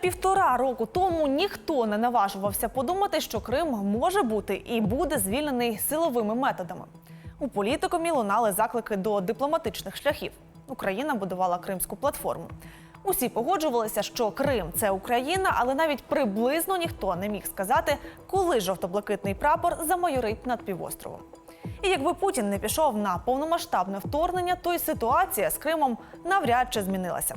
півтора року тому ніхто не наважувався подумати, що Крим може бути і буде звільнений силовими методами. У політикумі лунали заклики до дипломатичних шляхів. Україна будувала кримську платформу. Усі погоджувалися, що Крим це Україна, але навіть приблизно ніхто не міг сказати, коли жовто-блакитний прапор замайорить над півостровом. І якби Путін не пішов на повномасштабне вторгнення, то й ситуація з Кримом навряд чи змінилася.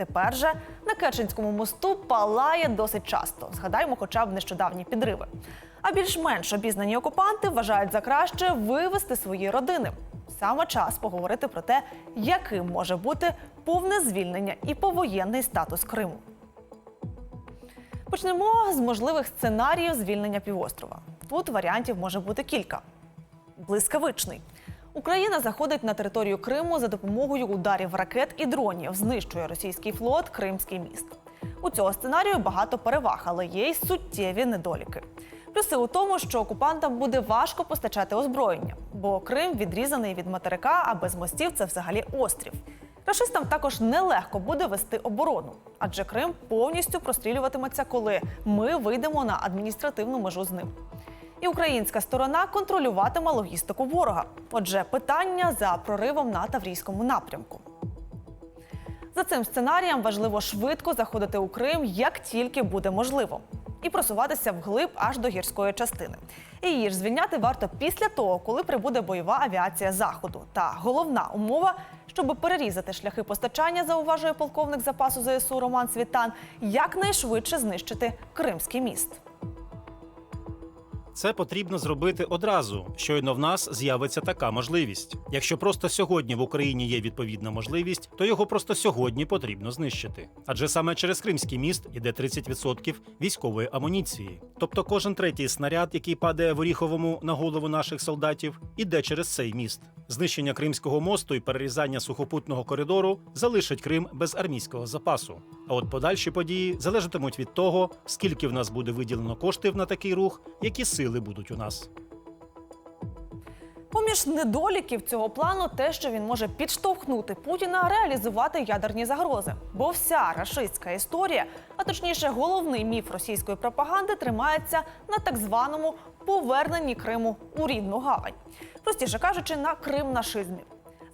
Тепер же на Керченському мосту палає досить часто. Згадаймо, хоча б нещодавні підриви. А більш-менш обізнані окупанти вважають за краще вивести свої родини. Саме час поговорити про те, яким може бути повне звільнення і повоєнний статус Криму. Почнемо з можливих сценаріїв звільнення півострова. Тут варіантів може бути кілька. Блискавичний. Україна заходить на територію Криму за допомогою ударів ракет і дронів, знищує російський флот, Кримський міст. У цього сценарію багато переваг, але є й суттєві недоліки. Плюси у тому, що окупантам буде важко постачати озброєння, бо Крим відрізаний від материка, а без мостів це взагалі острів. Рашистам також нелегко буде вести оборону, адже Крим повністю прострілюватиметься, коли ми вийдемо на адміністративну межу з ним. І українська сторона контролюватиме логістику ворога. Отже, питання за проривом на Таврійському напрямку. За цим сценарієм важливо швидко заходити у Крим, як тільки буде можливо, і просуватися вглиб аж до гірської частини. І її ж звільняти варто після того, коли прибуде бойова авіація заходу. Та головна умова, щоб перерізати шляхи постачання, зауважує полковник запасу ЗСУ Роман Світан, якнайшвидше знищити Кримський міст. Це потрібно зробити одразу. Щойно в нас з'явиться така можливість. Якщо просто сьогодні в Україні є відповідна можливість, то його просто сьогодні потрібно знищити. Адже саме через Кримський міст іде 30% військової амуніції. Тобто кожен третій снаряд, який падає в Оріховому на голову наших солдатів, іде через цей міст. Знищення Кримського мосту і перерізання сухопутного коридору залишить Крим без армійського запасу. А от подальші події залежатимуть від того, скільки в нас буде виділено коштів на такий рух, які сили будуть у нас. Поміж недоліків цього плану те, що він може підштовхнути Путіна реалізувати ядерні загрози. Бо вся рашистська історія, а точніше, головний міф російської пропаганди, тримається на так званому поверненні Криму у рідну гавань. Простіше кажучи, на Крим нашизмі.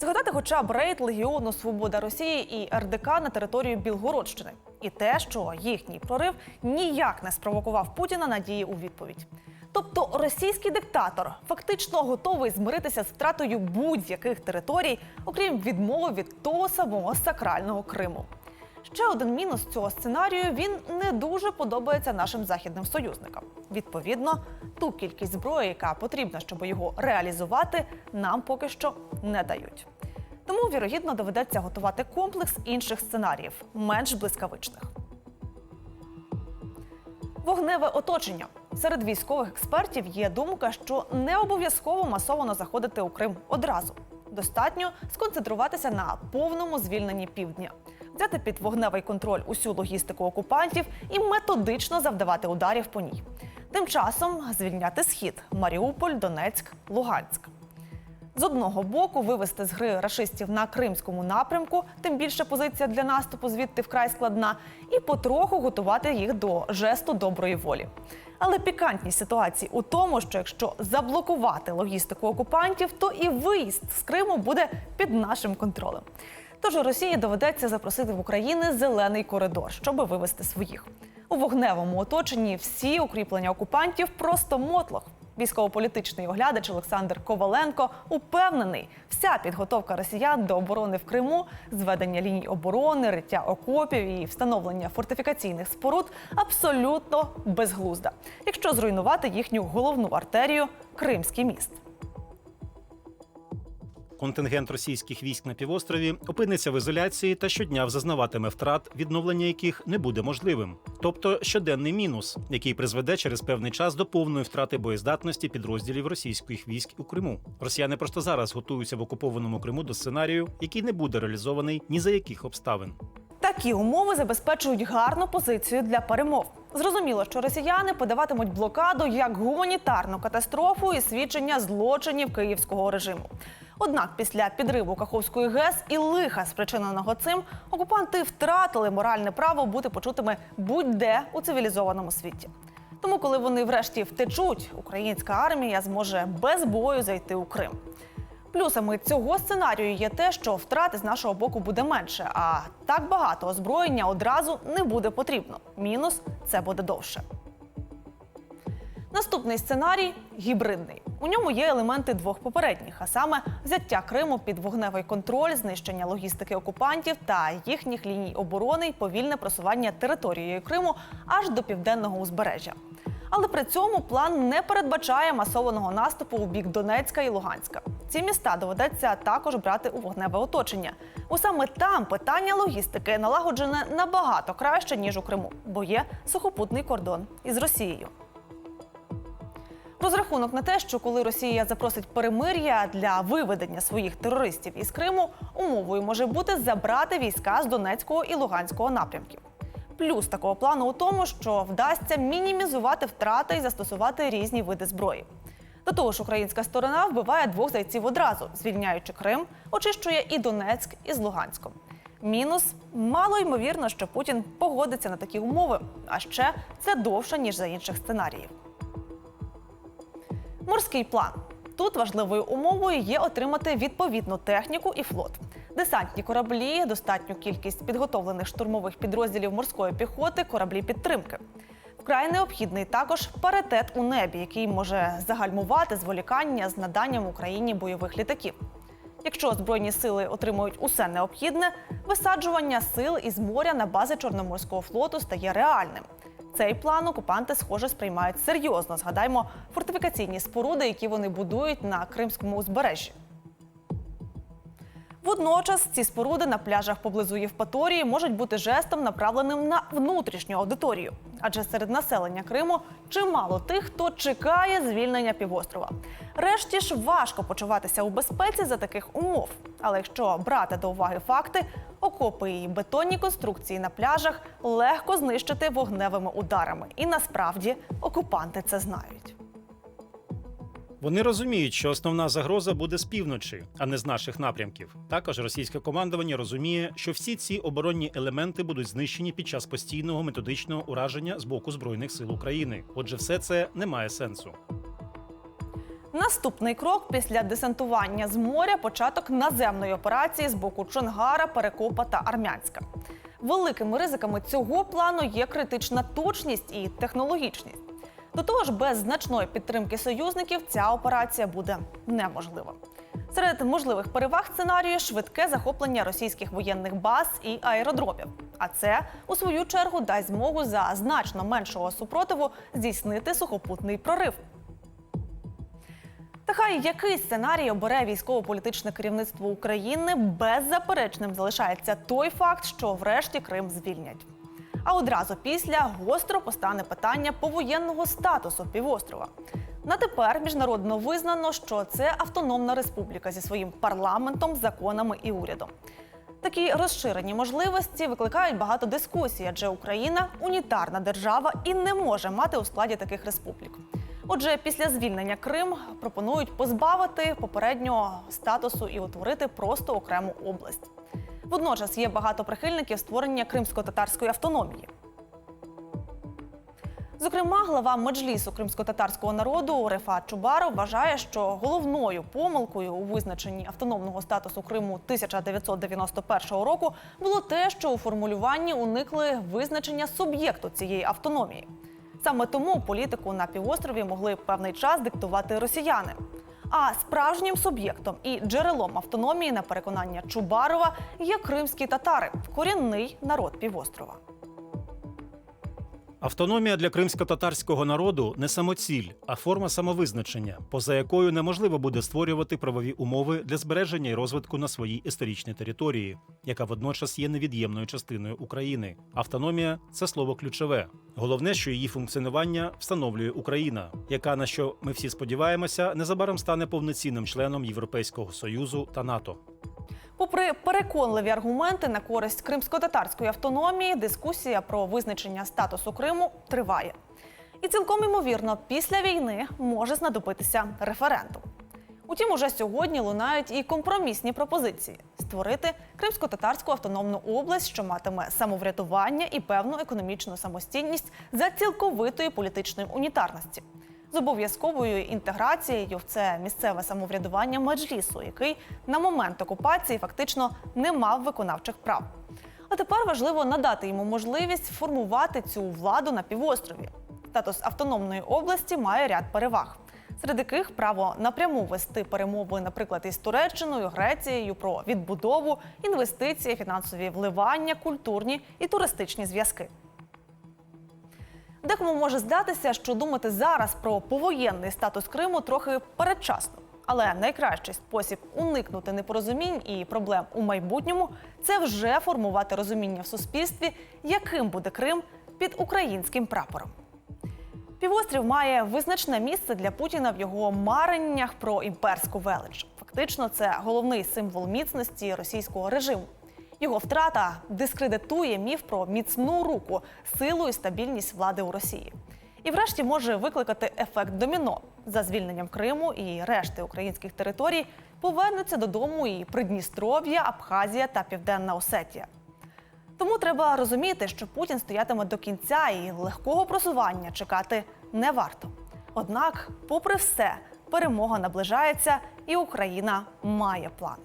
Згадати хоча б рейд Легіону Свобода Росії і РДК на територію Білгородщини, і те, що їхній прорив ніяк не спровокував Путіна на дії у відповідь. Тобто російський диктатор фактично готовий змиритися з втратою будь-яких територій, окрім відмови від того самого сакрального Криму. Ще один мінус цього сценарію він не дуже подобається нашим західним союзникам. Відповідно, ту кількість зброї, яка потрібна, щоб його реалізувати, нам поки що не дають. Тому, вірогідно, доведеться готувати комплекс інших сценаріїв, менш блискавичних. Вогневе оточення. Серед військових експертів є думка, що не обов'язково масово заходити у Крим одразу. Достатньо сконцентруватися на повному звільненні півдня, взяти під вогневий контроль усю логістику окупантів і методично завдавати ударів по ній. Тим часом звільняти схід Маріуполь, Донецьк, Луганськ. З одного боку вивести з гри рашистів на кримському напрямку, тим більше позиція для наступу звідти вкрай складна, і потроху готувати їх до жесту доброї волі. Але пікантність ситуації у тому, що якщо заблокувати логістику окупантів, то і виїзд з Криму буде під нашим контролем. Тож Росії доведеться запросити в Україні зелений коридор, щоб вивести своїх. У вогневому оточенні всі укріплення окупантів просто мотлох. Військово-політичний оглядач Олександр Коваленко упевнений, вся підготовка росіян до оборони в Криму, зведення ліній оборони, риття окопів і встановлення фортифікаційних споруд абсолютно безглузда, якщо зруйнувати їхню головну артерію Кримський міст. Контингент російських військ на півострові опиниться в ізоляції та щодня зазнаватиме втрат, відновлення яких не буде можливим. Тобто щоденний мінус, який призведе через певний час до повної втрати боєздатності підрозділів російських військ у Криму. Росіяни просто зараз готуються в окупованому Криму до сценарію, який не буде реалізований ні за яких обставин. Такі умови забезпечують гарну позицію для перемов. Зрозуміло, що росіяни подаватимуть блокаду як гуманітарну катастрофу і свідчення злочинів київського режиму. Однак після підриву Каховської ГЕС і лиха, спричиненого цим, окупанти втратили моральне право бути почутими будь-де у цивілізованому світі. Тому, коли вони врешті втечуть, українська армія зможе без бою зайти у Крим. Плюсами цього сценарію є те, що втрати з нашого боку буде менше, а так багато озброєння одразу не буде потрібно. Мінус це буде довше. Наступний сценарій гібридний. У ньому є елементи двох попередніх, а саме взяття Криму під вогневий контроль, знищення логістики окупантів та їхніх ліній оборони й повільне просування територією Криму аж до південного узбережжя. Але при цьому план не передбачає масованого наступу у бік Донецька і Луганська. Ці міста доведеться також брати у вогневе оточення. Бо саме там питання логістики налагоджене набагато краще ніж у Криму, бо є сухопутний кордон із Росією. Розрахунок на те, що коли Росія запросить перемир'я для виведення своїх терористів із Криму, умовою може бути забрати війська з Донецького і Луганського напрямків. Плюс такого плану у тому, що вдасться мінімізувати втрати і застосувати різні види зброї. До того ж, українська сторона вбиває двох зайців одразу, звільняючи Крим, очищує і Донецьк із Луганськом. Мінус мало ймовірно, що Путін погодиться на такі умови, а ще це довше ніж за інших сценаріїв. Морський план. Тут важливою умовою є отримати відповідну техніку і флот. Десантні кораблі, достатню кількість підготовлених штурмових підрозділів морської піхоти, кораблі підтримки. Вкрай необхідний також паритет у небі, який може загальмувати зволікання з наданням Україні бойових літаків. Якщо збройні сили отримують усе необхідне, висаджування сил із моря на бази Чорноморського флоту стає реальним. Цей план окупанти, схоже, сприймають серйозно. Згадаймо фортифікаційні споруди, які вони будують на Кримському узбережжі. Водночас ці споруди на пляжах поблизу Євпаторії можуть бути жестом, направленим на внутрішню аудиторію. Адже серед населення Криму чимало тих, хто чекає звільнення півострова. Решті ж важко почуватися у безпеці за таких умов. Але якщо брати до уваги факти, окопи і бетонні конструкції на пляжах легко знищити вогневими ударами. І насправді окупанти це знають. Вони розуміють, що основна загроза буде з півночі, а не з наших напрямків. Також російське командування розуміє, що всі ці оборонні елементи будуть знищені під час постійного методичного ураження з боку збройних сил України. Отже, все це не має сенсу. Наступний крок після десантування з моря початок наземної операції з боку Чонгара, Перекопа та Армянська. Великими ризиками цього плану є критична точність і технологічність. До того ж, без значної підтримки союзників ця операція буде неможлива. Серед можливих переваг сценарію швидке захоплення російських воєнних баз і аеродромів. А це, у свою чергу, дасть змогу за значно меншого супротиву здійснити сухопутний прорив. Та хай який сценарій обере військово-політичне керівництво України, беззаперечним залишається той факт, що врешті Крим звільнять. А одразу після гостро постане питання повоєнного статусу півострова. На тепер міжнародно визнано, що це автономна республіка зі своїм парламентом, законами і урядом. Такі розширені можливості викликають багато дискусій, адже Україна унітарна держава і не може мати у складі таких республік. Отже, після звільнення Крим пропонують позбавити попереднього статусу і утворити просто окрему область. Водночас є багато прихильників створення кримсько-татарської автономії. Зокрема, глава меджлісу кримсько-татарського народу Рефат Чубаров вважає, що головною помилкою у визначенні автономного статусу Криму 1991 року було те, що у формулюванні уникли визначення суб'єкту цієї автономії. Саме тому політику на півострові могли певний час диктувати росіяни. А справжнім суб'єктом і джерелом автономії, на переконання Чубарова, є кримські татари корінний народ півострова. Автономія для кримсько-татарського народу не самоціль, а форма самовизначення, поза якою неможливо буде створювати правові умови для збереження і розвитку на своїй історичній території, яка водночас є невід'ємною частиною України. Автономія це слово ключове. Головне, що її функціонування встановлює Україна, яка на що ми всі сподіваємося, незабаром стане повноцінним членом Європейського союзу та НАТО. Попри переконливі аргументи на користь кримсько-татарської автономії, дискусія про визначення статусу Криму триває. І цілком імовірно, після війни може знадобитися референдум. Утім, уже сьогодні лунають і компромісні пропозиції створити кримсько-татарську автономну область, що матиме самоврядування і певну економічну самостійність за цілковитої політичної унітарності. З обов'язковою інтеграцією в це місцеве самоврядування меджлісу, який на момент окупації фактично не мав виконавчих прав. А тепер важливо надати йому можливість формувати цю владу на півострові. Статус автономної області має ряд переваг, серед яких право напряму вести перемови, наприклад, із Туреччиною, Грецією про відбудову, інвестиції, фінансові вливання, культурні і туристичні зв'язки. Декому може здатися, що думати зараз про повоєнний статус Криму трохи передчасно. Але найкращий спосіб уникнути непорозумінь і проблем у майбутньому це вже формувати розуміння в суспільстві, яким буде Крим під українським прапором. Півострів має визначне місце для Путіна в його мареннях про імперську велич. Фактично, це головний символ міцності російського режиму. Його втрата дискредитує міф про міцну руку, силу і стабільність влади у Росії. І, врешті, може викликати ефект доміно. За звільненням Криму і решти українських територій повернуться додому і Придністров'я, Абхазія та Південна Осетія. Тому треба розуміти, що Путін стоятиме до кінця і легкого просування чекати не варто. Однак, попри все, перемога наближається, і Україна має план.